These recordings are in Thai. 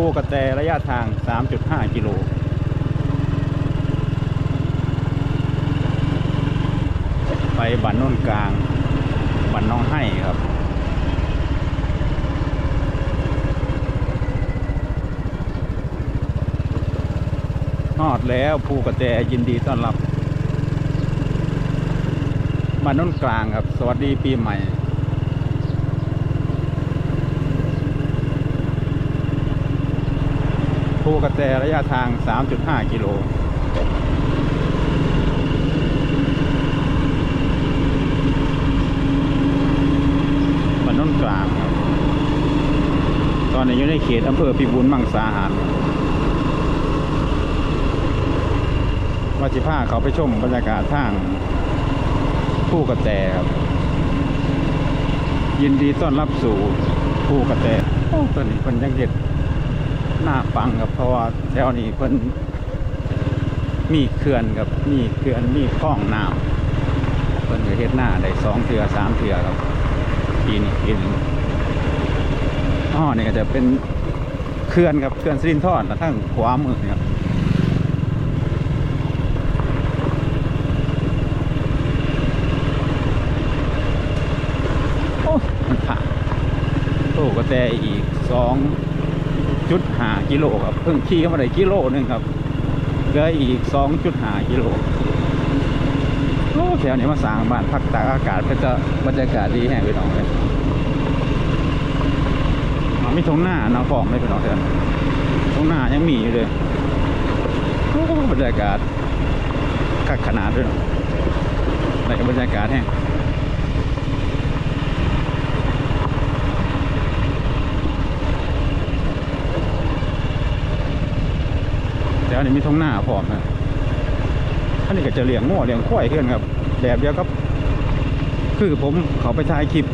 ภูกระแตระยะทาง 3.5 กิโลไปบันโนนกลาง บันน้องให้ครับฮอดแล้วภูกระแตยินดีต้อนรับบ้านน้นกลางครับ สวัสดีปีใหม่ ภูกระแตระยะทาง 3.5 กิโลบ้านโน้นกลางครับ ตอนนี้อยู่ในเขตอำเภอพิบูลมังสาหารว่าจิพาเขาไปชมบรรยากาศทางผู้กระแตครับ ยินดีต้อนรับสู่ผู้กระแตโอ้ตอนนี้เพิ่นยังเห็ด หน้าปังครับเพราะว่าแถวนี้เพิ่นมีเขื่อนครับมีเขื่อนมีคลองน้ำเพิ่นก็เฮ็ดหน้าได้สองเถื่อสามเถื่อครับปีนี้ปีหนึงอ๋อนี่ก็จะเป็นเขื่อนครับเขื่อนสิรินทรทั้งขวามือนี่ครับโอ้มันผ่านโอ้ก็แต่อีกสอง จุดหากิโลครับ เพิ่งขี่เข้ามาได้กิโลหนึงครับเหลืออีกสองจุดหากิโลโอ้แถวนี้มาสร้างบ้านพักตากอากาศก็จะบรรยากาศดีแห่งไปหน่องเลยอ่ามีทงหน้านาฟองเลยไปหน่องเถอะทงหน้ายังมีอยู่เลยโอ้บรรยากาศคักขนาดด้วยเนาะในบรรยากาศแห่ง แต่อันนี้มีท้องหน้าพร้อมนะอันนี้ก็จะเลี้ยงง้อเลี้ยงควายขึ้นครับแบบเดียวกับคือผมเขาไปถ่ายคลิป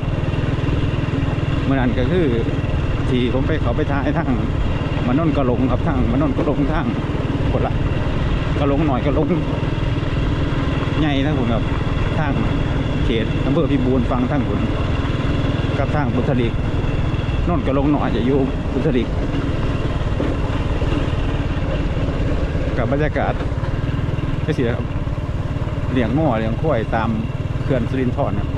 เมื่อนั้นก็คือ ที่ผมไปเขาไปถ่ายทั้งมันนนกระลงครับทั้งมันนนกระลงทั้งคนละกระลงหน่อยกระลงใหญ่ทั้งผมครับทั้งเขตอำเภอพิบูลฟังทั้งผมกับทั้งบุตริกนนกระลงหน่อยจะอยู่บุตริก กับบรรยากาศไม่สิครับเลี้ยงง้อเลี้ยงควายตามเขื่อนสุรินทร์ครับ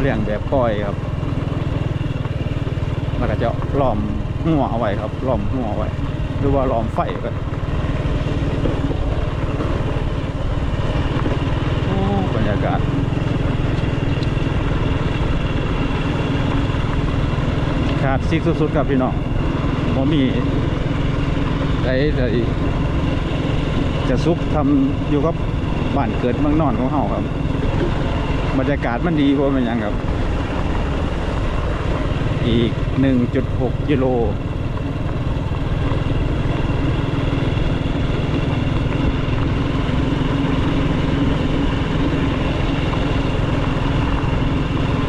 เลี้ยงแบบปล่อยครับมันก็จะล้อมหัวเอาไว้ครับล้อมหัวเอาไว้ หรือว่าล้อมไฟก็บรรยากาศขาดซิกสุดๆครับพี่น้องบ่มี ไอ้ไอ้จะซุกทำอยู่กับบ้านเกิดเมืองนอนของเฮาครับ บรรยากาศมันดีกว่ามันยังครับ อีก 1.6กิโล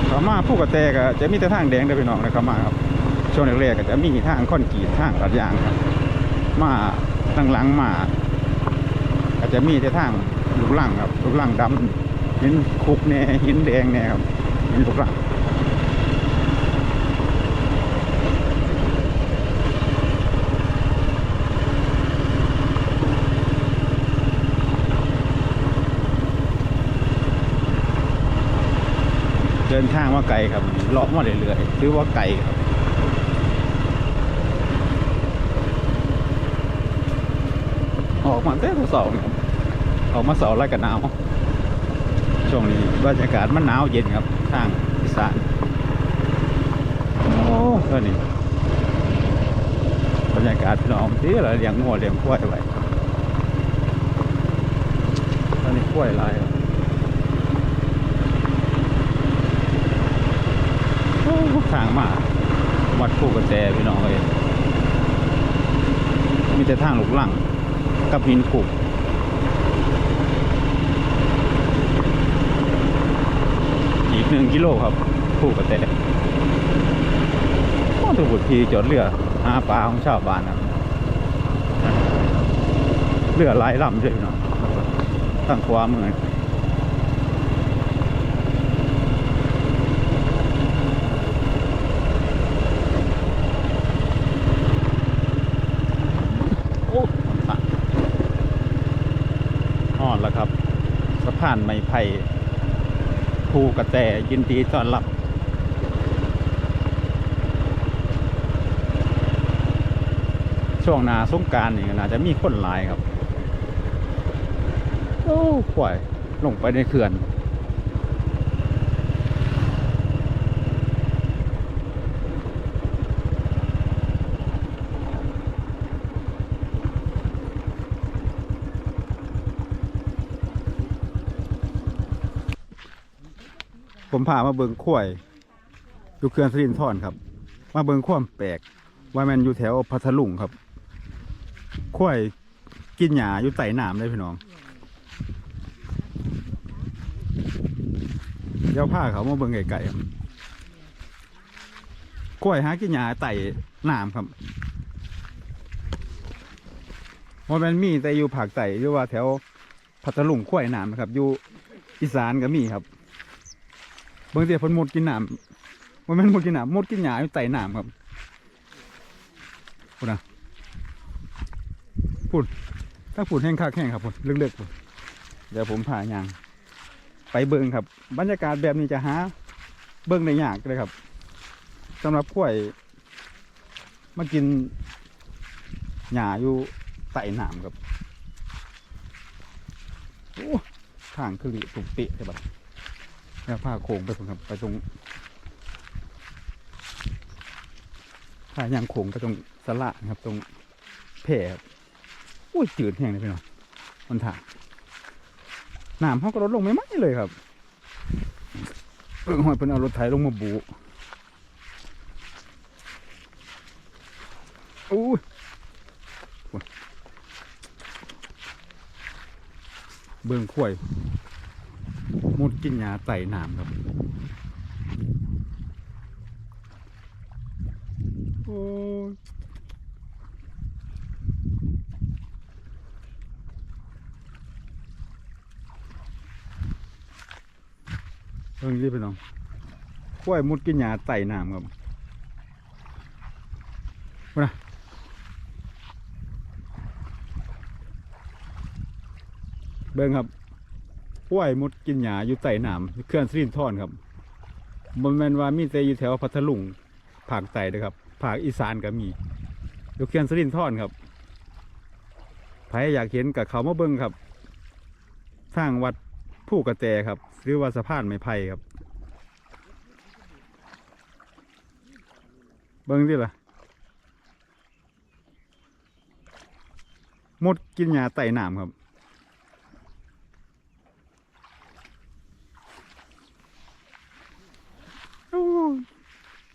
ขามาผู้กระแตก็จะมีแต่ทางแดงเด้อพี่น้องนะครับมาครับช่วงแรกๆก็จะมีทางคอนกรีตทางตัดยางครับ มาหลังมาก็จจะมีแต่ทางลูกลังครับลูกลังดำหินคุกแน่หินแดงแน่ครับหินลูกลังเดินทางมาไกลครับเลาะมาเรื่อยๆถือว่าไกลครับ ออกมาเต้นเสาร์ครับออกมาเสาร์ไล่กันหนาวช่วงนี้บรรยากาศมันหนาวเย็นครับ ทางอีสานโอ้เท่านี้บรรยากาศพี่น้องที่เราเลี้ยงงัวเลี้ยงควายไว้ตอนนี้ควายลายโอ้ทางมาวัดคู่กระแจพี่น้องเลยมีแต่ทางลูกหลัง กับหินขุกอีกหนึ่งกิโลครับผูกกระแตก็ถูกบุตรพีจอดเรือหาปลาของชาวบ้านครับเรือหลายลำเลยเนาะทางขวามือานไม้ไผ่ภูกระแตยินดีต้อนรับช่วงนาสงการนี่น่าจะมีคนหลายครับ โอ้ข่อยลงไปในเขื่อน พามาเบิงข้วยอยู่เขื่อนสรินทรครับ มาเบิงควมแปลกว่าแมันอยู่แถวพัทลุงครับข้วยกินหญ้าอยู่ใต้น้ำเลยพี่น้อง เดี๋ยวพาเขามาเบิงไก่ๆครับข้วยหากินหญ้าใต้น้ำครับว่าแมันมีแต่อยู่ภาคใต้หรือว่าแถวพัทลุงข้วยน้ำนะครับ อยู่อีสานก็มีครับ เบิ่งเสียพิ่นหมดกินหน้ำว่าแมันหมดกินหน้ำหมดกินหญ้าอยู่ใต้น้ำครับพูดนะพูดถ้าพูดแห้งคักแห้งครับพูดเลือกๆพูดเดี๋ยวผมพายาง ไปเบิ่งครับ บรรยากาศแบบนี้จะหาเบิ่งในยากเลยครับสำหรับกล้วยมากินหญ้าอยู่ใต้น้ำครับโอ้ทางคือหลีตุกติใช่ปะ แล้วพาโค้งไปตรงครับไปตรงพายางโค้งไปตรงสละนะครับ ตรงแพร่ครับอุ้ยจืดแห้งเลยพี่น้องมันถ่างน้ำเขาก็ลดลงไม่ไหมเลยครับเพิ่งหอยเป็นเอารถไถลงมาบูอุ้ยเบิ่งข่วย มุดกินยาไต่น้ำครับ โอ้ยเพิ่งรีบไปน้องกล้วยมุดกินยาไต่น้ำครับมานะเบิ่งครับ กล้วยมุดกินหญ้าอยู่ใต้น้ำเคลื่อนสรินทรครับมันแมนว่ามีแต่อยู่แถวพัทลุงภาคใต้นะครับภาคอีสานก็มีอยู่เคลื่อนสรินทรครับใครอยากเห็นกับเขามาเบิ้งครับสร้างวัดผู้กระแตครับ หรือว่าสะพานไม้ไผ่ครับ เบิ้งดิล่ะมุดกินหญ้าใต้น้ำครับ โอ้ย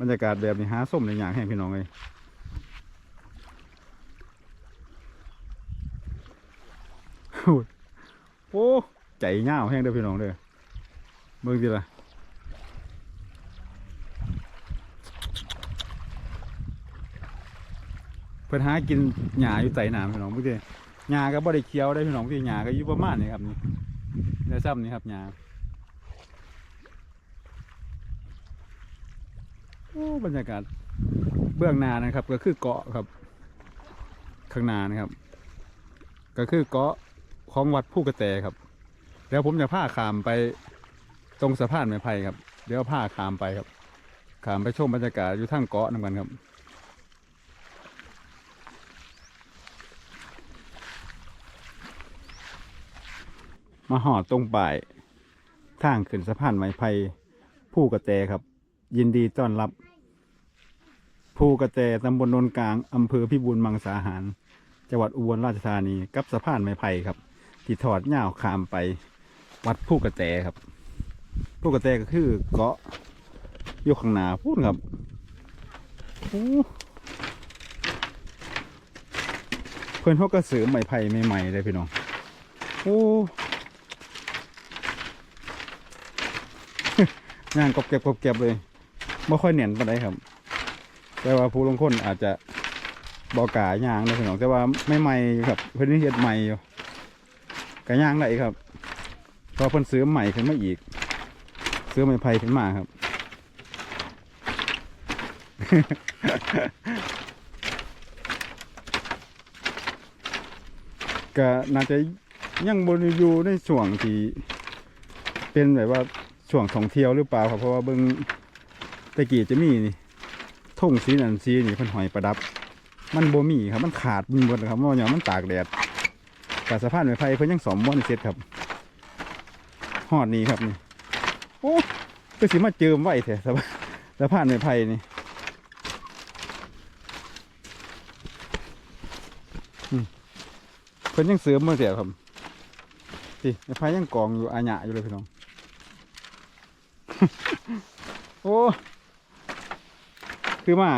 บรรยากาศแบบนี้หาส้มในอย่างแห้งพี่น้องเลยโอ้ยโอ้ใจเง่าวแห้งเด้อพี่น้องเด้อเบิ่งดิล่ะเพิ่นหากินหญ้าอยู่ใต้น้ำพี่น้องเบิ่งดิหญ้าก็บ่ได้เคี้ยวได้พี่น้องพี่หญ้าก็อยู่ประมาณนี้ครับนี่เดี๋ยวซ้ำนี่ครับหญ้า โอ้บรรยากาศเบื้องหน้านะครับ ก็คือเกาะครับ ข้างหน้านะครับ ก็คือเกาะของวัดผู้กระแตครับ เดี๋ยวผมจะพาขามไปตรงสะพานไม้ไผ่ครับ เดี๋ยวพาขามไปครับ ขามไปชมบรรยากาศอยู่ทั้งเกาะนำกันครับมาหอดตรงป่ายทางขึ้นสะพานไม้ไผ่ผู้กระแตครับ ยินดีต้อนรับภูกระแตตำบลนนกลางอำเภอพิบูลมังสาหาร จังหวัดอุบลราชธานีกับสะพานไม้ไผ่ครับ ที่ถอดย่าวขามไป วัดภูกระแตครับภูกระแตก็คือเกาะอยู่ข้างหน้าพูดครับโอ้เพื่อนเขาก็เสริมไม้ไผ่ใหม่ๆเลยพี่น้องโอ้งานกบเก็บกบเก็บเลย ไม่ค่อยเนียนปานใดครับ แต่ว่าผู้ลงคนอาจจะบอกาย่างนะพี่น้องแต่ว่าไม่ใหม่ครับ เพิ่นเฮ็ดใหม่อยู่กะย่างได้ครับเพอเพิ่นซื้อใหม่ขึ้นมาอีก ซื้อไม้ไผ่ขึ้นมาครับ ก็น่าจะยังบนอยู่ในช่วงที่เป็นแบบว่าช่วงท่องเที่ยวหรือเปล่าครับเพราะว่าเบิ่ง ตะกี้จะมีนี่ธงสีนันสีนี่เพิ่นหอยประดับ มันโบมีครับมันขาดมีหมดครับเพราะอย่างมันตากแดดแต่สะพานไม้ไผ่เพิ่นยังสอมบ่ได้เสร็จครับฮอดนี้ครับนี่โอ้ก็สิมาเจิมไว้แท้สะพานสะพานไม้ไผ่นี่เพิ่นยังเสริมมาเสียครับสิไม้ไผ่ยังกองอยู่อาญะอยู่เลยพี่น้องโอ้ คือมา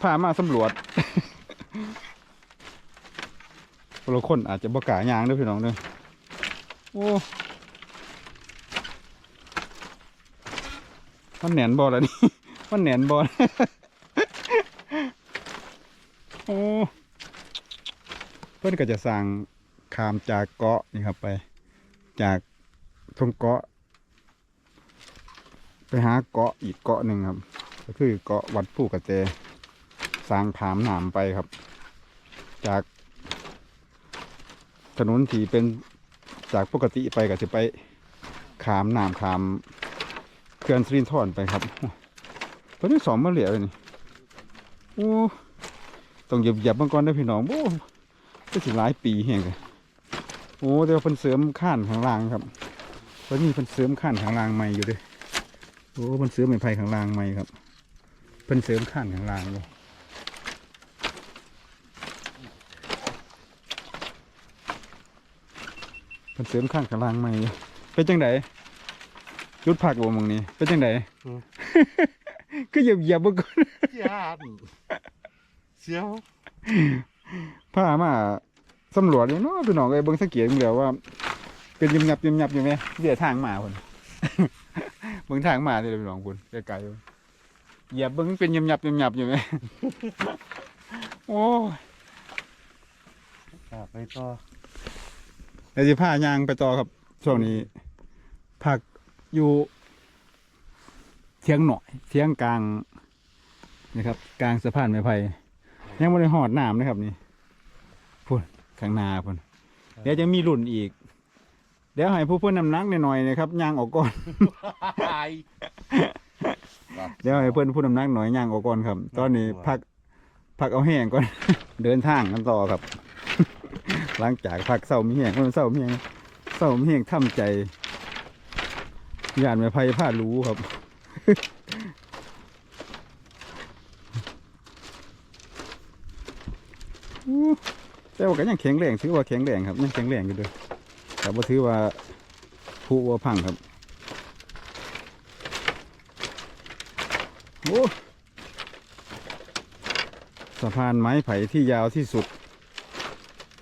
พามาสำรวจบาคนอาจจะบกายางด้วยพี่น้องเด้อโอ้มันแหนนบอแล้วนี่มันแหนนบอลโอ้เพื่อนก็จะสั่งขามจากเกาะนี่ครับไป จากตรงเกาะ ไปหาเกาะอีกเกาะหนึ่งครับ ก็คือเกาะวัดผู้กระเจสร้างขามหนามไปครับ จากถนนที่เป็นจากปกติไปก็จะไปขามหนามขามเขื่อนสรินทรไปครับตอนนี้สองมาเหลียวเลยนี่โอ้ต้องเหยียบหยียบมังกรได้พี่น้องโอ้ก็สิหลายปีแห่งเลยโอ้เดี๋ยวาเพิ่นเสริมข้านข้างล่างครับตอนนี้เพิ่นเสริมข้านข้างล่างใหม่อยู่เด้วยโอ้เพิ่นเสริมไม้ไผ่ข้างล่างใหม่ครับ เพิ่นเสริมข้านข้างล่างเลยเพิ่นเสริมข้างข้างล่างใหม่อยู่เป็นจังไดจุดผักบ่หมองนี้เป็นจังไดอืม ก็เหยียบเหยียบๆเบิ่งก่อนยานเสียวพามาสำรวจเลยเนาะพี่น้องเอ้ยเบิ่งสังเกตมึงแล้วว่า เป็นยิมยับยิมยับอยู่ไหมเดี๋ยวทางมาพุ่น เบิ่งทางมาที่พี่น้องพุ่นไกลๆพุ่น เหยียบเบิ่งเป็นยิมยับยิมยับอยู่ไหมโอ้ยครับไปต่อเดี๋ยวจะพายางไปต่อครับ ช่วงนี้พักอยู่เทียงหน่อยเทียงกลางนะครับ กลางสะพานไม้ไผ่ยังไม่ได้หอดน้ำนะครับนี่พุ่นข้างหน้าพุ่นเดี๋ยวจะมีรุ่นอีก เดี๋ยวให้ผู้เพื่อนนำนักหน่อยๆนะครับยางออกก่อน เดี๋ยวให้เพื่อนผู้นำหนักหน่อยยางออกก่อนครับ ตอนนี้พักพักเอาแห้งก่อน เดินทางกันต่อครับ หลังจากพักเศร้ามีแห้งเศร้ามีแห้งเศร้ามีแห้งทำใจยานไม้ไผ่ผ้ารู้ครับอู้แต่ว่าก็ยังแข็งแรงถือว่าแข็งแรงครับยังแข็งแรงอยู่เด้วยแต่ว่าถือว่าผู้ว่าพังครับ อ้สะพานไม้ไผ่ที่ยาวที่สุด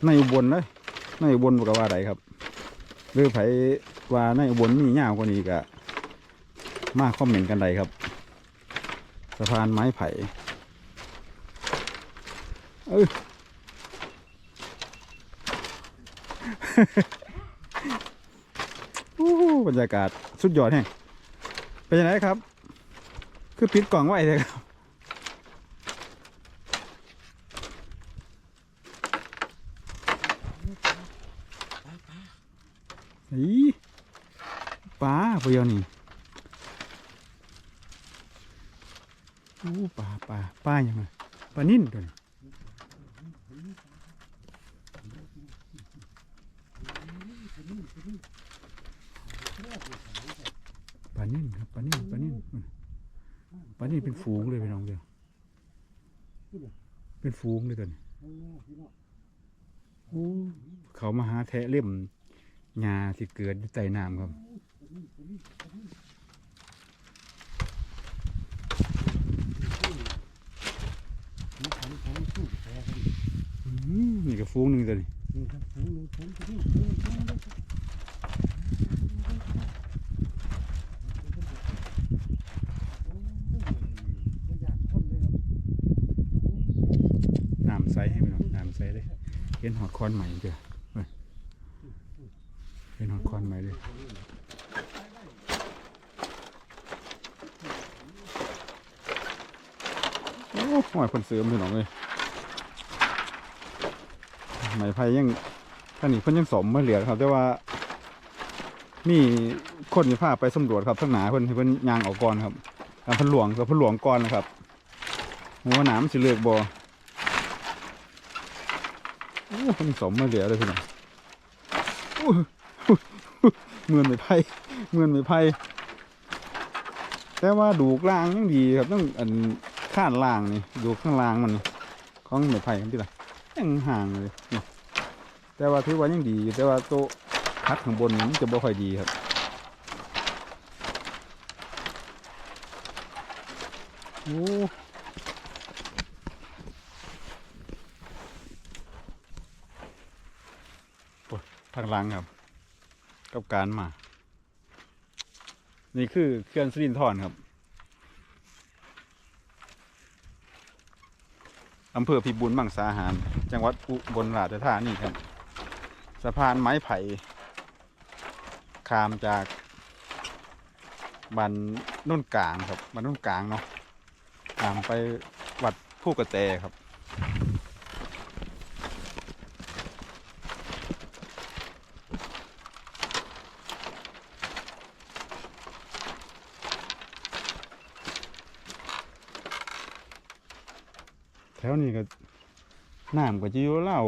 ในอุบลเลยในอุบลบอกว่าอะไรครับ หรือไผ่ว่าในอุบลมียาวกว่านี้ก็มาคอมเมนต์กันใดครับ สะพานไม้ไผ่เออโอ้บรรยากาศสุดยอดแห่งเป็นยังไงครับ คือปิดกล่องไว้เลยครับอีปลาปยวนี่อู้ปลาปลาปลาอย่างไรปลานิ่นตัวนี้ปลานิ่นครับปลานิ่นปลานิ่นปลา นิ่เป็นฝูงเลยพี่น้องเดียวเป็นฝูงเลยตัวนี้โอ้เขามาหาแทะเล่มหญ้าที่เกิดอยู่ใต้น้ำครับอืมนี่ก็ฟูงหนึ่งตัวนี้น้ำใสให้มันน้ำใสเลย เห็นหอดคอนใหม่เด้อเป็นหอดคอนใหม่เลยโอ้หอยคนเสริมพี่น้องเลยไม้ไผ่ยังท่านนี้เพิ่นยังสมมาเหลือครับ แต่ว่า มีคนที่พาไปสำรวจครับทั้งหนาเพิ่นเพิ่นยางออกก่อนครับทางเพิ่นหลวงกับเพิ่นหลวงก่อนนะครับหัวหนามสิเลือกบ่ โอ้เพิ่นสมมาเหลือเลยพี่น้องเหมือนไม้ไผ่เหมือนไม้ไผ่แต่ว่าดูกลางยังดีครับต้องอันข้านล่างนี่ดูข้างล่างมันนี่ของไม้ไผ่ครับที่ละยังห่างเลยแต่ว่าถือว่ายังดีอยู่แต่ว่าโตพัดข้างบนนี้มันจะบ่ค่อยดีครับโอ้โอ้ย ทางหลังครับ กับการมา นี่คือเขื่อนสิรินทรครับอำเภอพิบูลมังสาหาร จังหวัดอุบลราชธานีครับ สะพานไม้ไผ่ขามจากบันนุ่นกลางครับบันนุ่นกลางเนาะขามไปวัดผู้กระแตครับ แถวนี้ก็ น้ำก็จะอยู่เล่า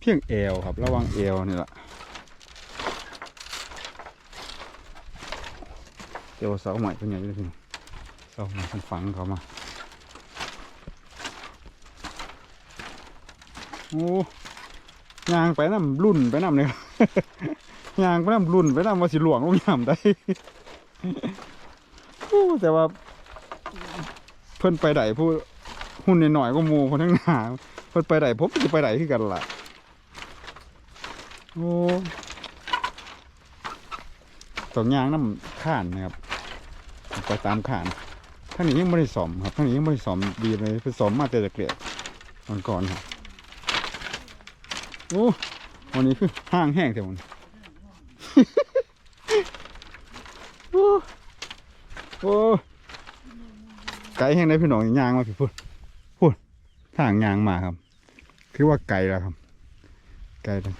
เพียงเอวครับ ระวังเอวนี่แหละเดี๋ยวเสาใหม่เป็นไงพี่น้องเสาใหม่เป็นฝังเขามาโอ้ยางไปน้ำรุ่นไปน้ำเนี่ยยางไปน้ำรุ่นไปน้ำว่าสิหลวงลงยำได้โอ้แต่ว่าเพิ่นไปไหนผู้ หุ่นหน่อยก็มูคนทั้งหนาเพิ่นไปไหนผมจะไปไหนคือกันล่ะโอ้ตองยางน้ำข้านนะครับไปตามข่านท่างนี้ยังไม่ได้สอมครับท่างนี้ยังไม่ได้สอมดีเลยไปสอมมาแต่เกลียดตอนก่อนครับโอ้วันนี้คือห้างแห้งแต่วันโอ้โอ้ไก่แห้งได้พี่น้องยางมาพี่พูดพูด ทางยางมาครับ คือว่าไก่แล้วครับ ไก่แล้ว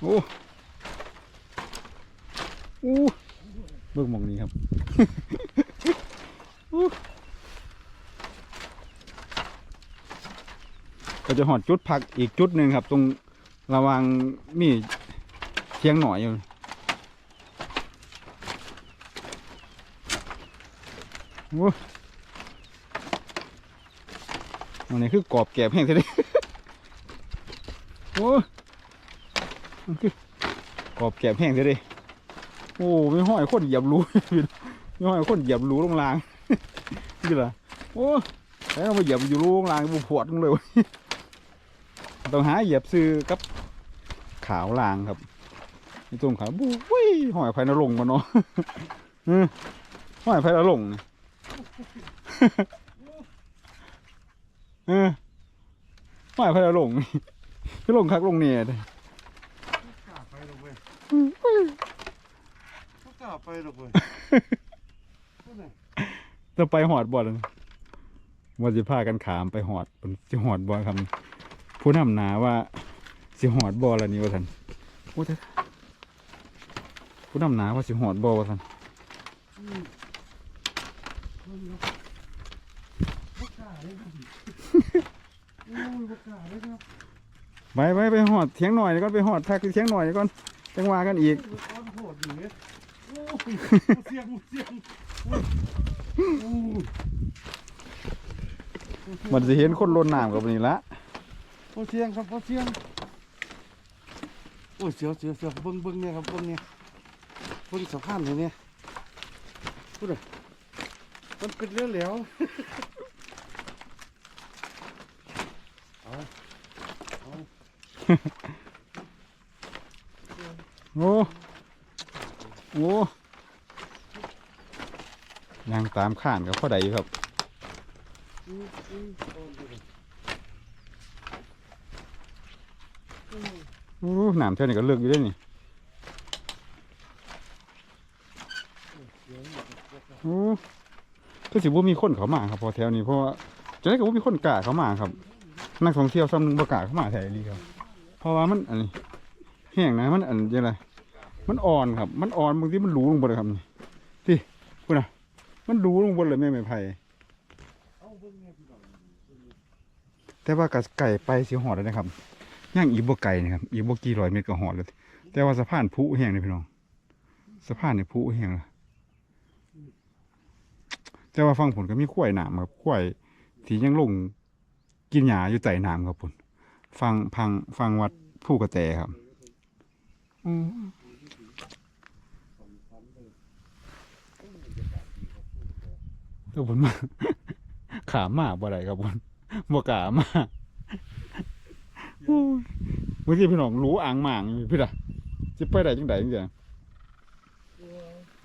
โอ้โอ้เบิ่งมองนี้ครับก็จะหอดจุดพักอีกจุดหนึ่งครับ ตรงระวังมีเทียงหน่อยอยู่ โอ้อันนี้คือกรอบแกบแห้งทีเดียวโอ้มันคือกรอบแกบแห้งทีเดียโอ้ไม่ห้อยคนเหยียบรูไม่ห้อยคนเหยียบรูลงรางนี่เหรอโอ้แล้วมาเหยียบอยู่รูลงรางบุปวดลงเลยต้องหาเหยียบซื้อกับขาวลางครับในตรงขาวบุ้ยหอยไผ่นรงมาเนาะเออหอยไผ่นรงค์นี่ เออหอยไผ่นรงค์นี่พี่ลงคักลงเนี่ยเด้กล้าไปหรอกเว้ยบ่กล้าไปหรอกเว้ยพูดหน่อยจะไปหอดบ่อเลยว่าสิพากันขามไปหอดเป็นสิหอดบ่อคำผู้นำหนาว่าสิหอดบ่อละนี่ว่าท่านโอ้เถอะผู้นำหนาว่าสิหอดบ่อว่าท่าน ไปไปไปหอดเทียงหน่อยก่อนไปหอดทักเทียงหน่อยก่อนจังว่ากันอีกก้อนโหดอยู่เนี่ยโอ้ยเสียงเสียงโอ้ยมันจะเห็นคนลนน้ำกับนี่ละโอ้เสียงครับโอ้เสียงโอ้ยเสียวเสียวเสียวเบิ้งเบิ้งเนี่ยครับเบิ้งเนี่ยเบิ้งสะพานเลยเนี่ยพูดเลย มันเป็นเรื่องแล้ว เอา เอาโอ้โอ้ยังตามข้านกับพ่อใดอยู่ครับโอ้น้ำเท่านี้ก็เลือกอยู่ได้นี่ โอ้ก็สิบ่มีคนเขามาครับพอแถวนี้เพราะว่าจะได้กับว่ามีคนกล้าเข้ามาครับ นักท่องเที่ยวซ้ำหนึงบ่กล้าเข้ามาแถวนี้ครับ เพราะว่ามันอันนี้แห้งนะมันอันยังไงมันอ่อนครับ มันอ่อนบางทีมันหลูลงบนเลยครับนี่ที่พูดนะมันหลูลงบนเลยแม่ไม้ไผ่แต่ว่ากับไก่ไปสิหอดแล้วนะครับย่างอีบ่ไก่นะครับอีบ่กี่ร้อยเมตรก็หอดเลยแต่ว่าสะพานผุแห้งเลยพี่น้องสะพานเนี่ยผุแห้งเลย แต่ว่าฟังผลก็มีข้วยหนามครับข้วยที่ยังลงกินหญ้าอยู่ใต้น้ำครับผลฟังพังฟังวัดผู้กระแตครับอืมตัวผลมาขามมากบ่ได้ครับผลบ่กล้ามาโอ้ยเมื่อกี้พี่น้องรู้อ่างหมางอยู่พี่ล่ะจะไปได้จังไดจังซี่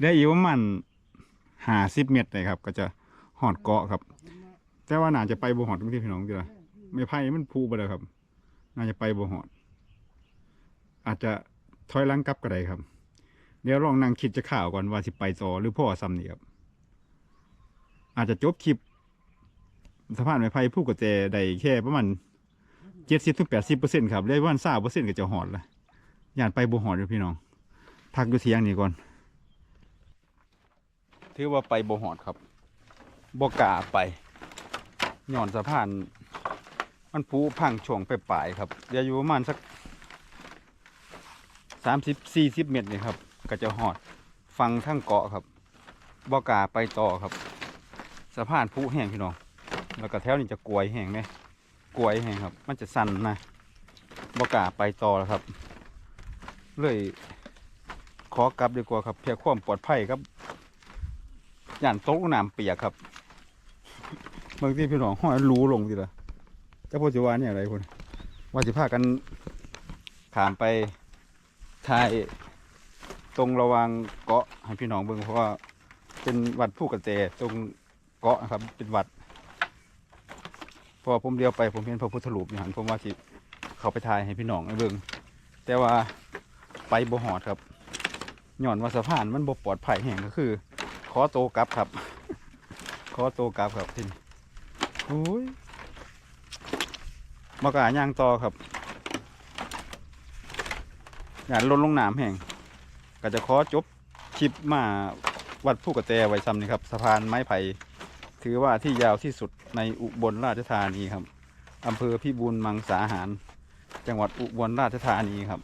ได้อีกประมาณ ห้าสิบเมตรเลยครับ ก็จะหอดเกาะครับ แต่ว่าน่าจะไปบ่หอดเมื่อกี้พี่น้องจ้ะไม่ไพ่มันพูไปแล้วครับ น่าจะไปบ่หอด อาจจะถอยลังกลับก็ได้ครับ เดี๋ยวลองนั่งคิดจะข่าวก่อนว่าสิไปต่อหรือพ่อซ้ำนี่ครับ อาจจะจบคลิปสะพานไม้ไผ่ผู้กระแจได้แค่ประมาณเจ็ดสิบถึงแปดสิบเปอร์เซ็นต์ครับได้ประมาณสาเปอร์เซ็นต์ก็จะหอดละย่านไปบ่หอดอยู่พี่น้องพักอยู่เทียงนี่ก่อน ถือว่าไปบ่หอดครับบ่กล้าไปย่อนสะพาน มันผูพังช่วงไปปลายๆครับเดี๋ยวอยู่ประมาณสักสามสิบสี่สิบเมตรนี่ครับ ก็จะหอดฟังทั้งเกาะครับบ่กล้าไปต่อครับสะพานผูแห้งพี่น้อง แล้วก็แถวนี้จะกลวยแห้งไหมกลวยแห้งครับ มันจะสั่นนะบ่กล้าไปต่อแล้วครับ เลยขอกลับดีกว่าครับเพื่อความปลอดภัยครับ ย่านโต๊ะน้ำเปียกครับบางทีพี่น้องห้อยรู้ลงทีละเจ้าพ่อจิวาเนี่ยอะไรคนว่าสิพากันขามไปทายตรงระวางเกาะให้พี่น้องเบิ่งเพราะว่าเป็นวัดผู้กระเจตรงเกาะนะครับ เป็นวัด พอผมเดียวไปผมเห็นพระพุทธรูปอยู่หันผมว่าสิเขาไปทายให้พี่น้องเบิ่งแต่ว่าไปบ่หอดครับย้อนว่าสะพานมันบ่ปลอดภัยแห่งก็คือ ขอโตกลับครับ ขอโตกลับครับทินโอ้ยมากาย่างต่อครับอย่าลนลงน้ำแห่งก็จะขอจบคลิปมาวัดผู้กระแตไว้ซ้ำนี่ครับสะพานไม้ไผ่ถือว่าที่ยาวที่สุดในอุบลราชธานีครับอำเภอพิบูลมังสาหาร จังหวัดอุบลราชธานีครับ